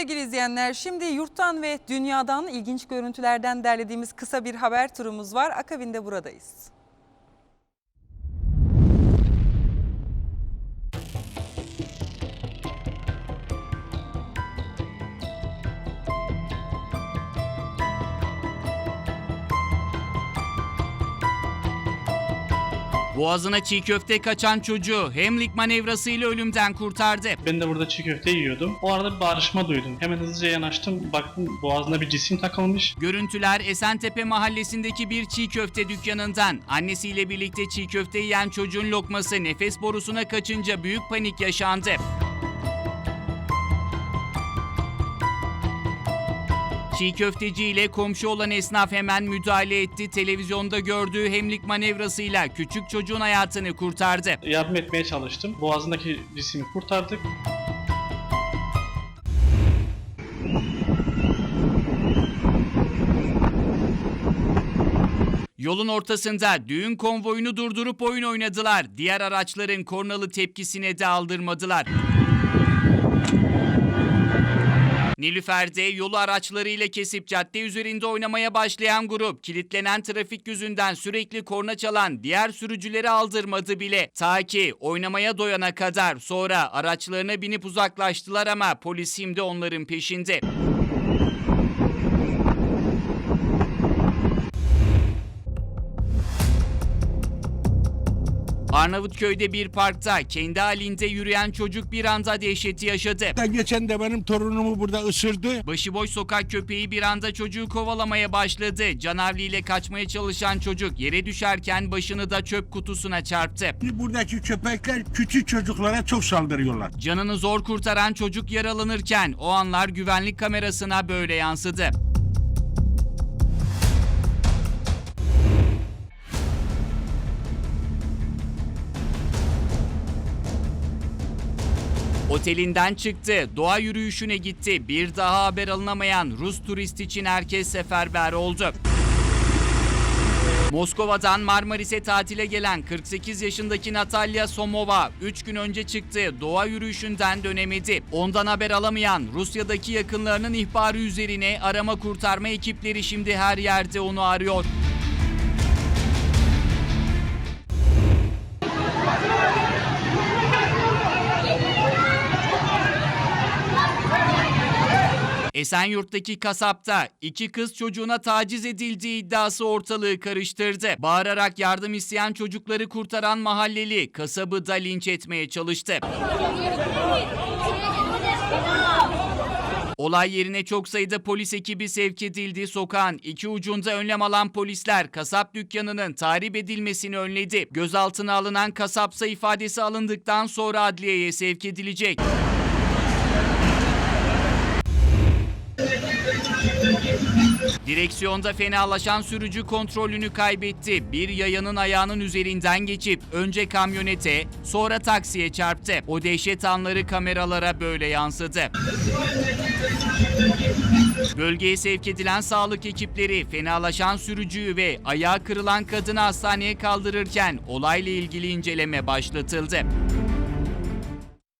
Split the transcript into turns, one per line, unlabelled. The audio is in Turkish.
sevgili izleyenler. Şimdi yurttan ve dünyadan ilginç görüntülerden derlediğimiz kısa bir haber turumuz var. Akabinde buradayız.
Boğazına çiğ köfte kaçan çocuğu hemlik manevrasıyla ölümden kurtardı.
Ben de burada çiğ köfte yiyordum. O arada bir bağırışma duydum. Hemen hızlıca yanaştım. Baktım boğazına bir cisim takılmış.
Görüntüler Esentepe mahallesindeki bir çiğ köfte dükkanından. Annesiyle birlikte çiğ köfte yiyen çocuğun lokması nefes borusuna kaçınca büyük panik yaşandı. Çiğ köfteci ile komşu olan esnaf hemen müdahale etti. Televizyonda gördüğü hemlik manevrasıyla küçük çocuğun hayatını kurtardı.
Yardım etmeye çalıştım. Boğazındaki cisimi kurtardık.
Yolun ortasında düğün konvoyunu durdurup oyun oynadılar. Diğer araçların kornalı tepkisine de aldırmadılar. Nilüfer'de yolu araçlarıyla kesip cadde üzerinde oynamaya başlayan grup kilitlenen trafik yüzünden sürekli korna çalan diğer sürücüleri aldırmadı bile. Ta ki oynamaya doyana kadar sonra araçlarına binip uzaklaştılar ama polis şimdi onların peşinde. Arnavutköy'de bir parkta kendi halinde yürüyen çocuk bir anda dehşeti yaşadı.
Geçen de benim torunumu burada ısırdı.
Başıboş sokak köpeği bir anda çocuğu kovalamaya başladı. Canavliyle kaçmaya çalışan çocuk yere düşerken başını da çöp kutusuna çarptı.
Buradaki köpekler küçük çocuklara çok saldırıyorlar.
Canını zor kurtaran çocuk yaralanırken o anlar güvenlik kamerasına böyle yansıdı. Otelinden çıktı, doğa yürüyüşüne gitti. Bir daha haber alınamayan Rus turist için herkes seferber oldu. Moskova'dan Marmaris'e tatile gelen 48 yaşındaki Natalya Somova 3 gün önce çıktığı doğa yürüyüşünden dönemedi. Ondan haber alamayan Rusya'daki yakınlarının ihbarı üzerine arama kurtarma ekipleri şimdi her yerde onu arıyor. Esenyurt'taki kasapta iki kız çocuğuna taciz edildiği iddiası ortalığı karıştırdı. Bağırarak yardım isteyen çocukları kurtaran mahalleli kasabı da linç etmeye çalıştı. Olay yerine çok sayıda polis ekibi sevk edildi. Sokağın iki ucunda önlem alan polisler kasap dükkanının tahrip edilmesini önledi. Gözaltına alınan kasapsa ifadesi alındıktan sonra adliyeye sevk edilecek. Direksiyonda fenalaşan sürücü kontrolünü kaybetti. Bir yayanın ayağının üzerinden geçip önce kamyonete, sonra taksiye çarptı. O dehşet anları kameralara böyle yansıdı. Bölgeye sevk edilen sağlık ekipleri fenalaşan sürücüyü ve ayağı kırılan kadını hastaneye kaldırırken olayla ilgili inceleme başlatıldı.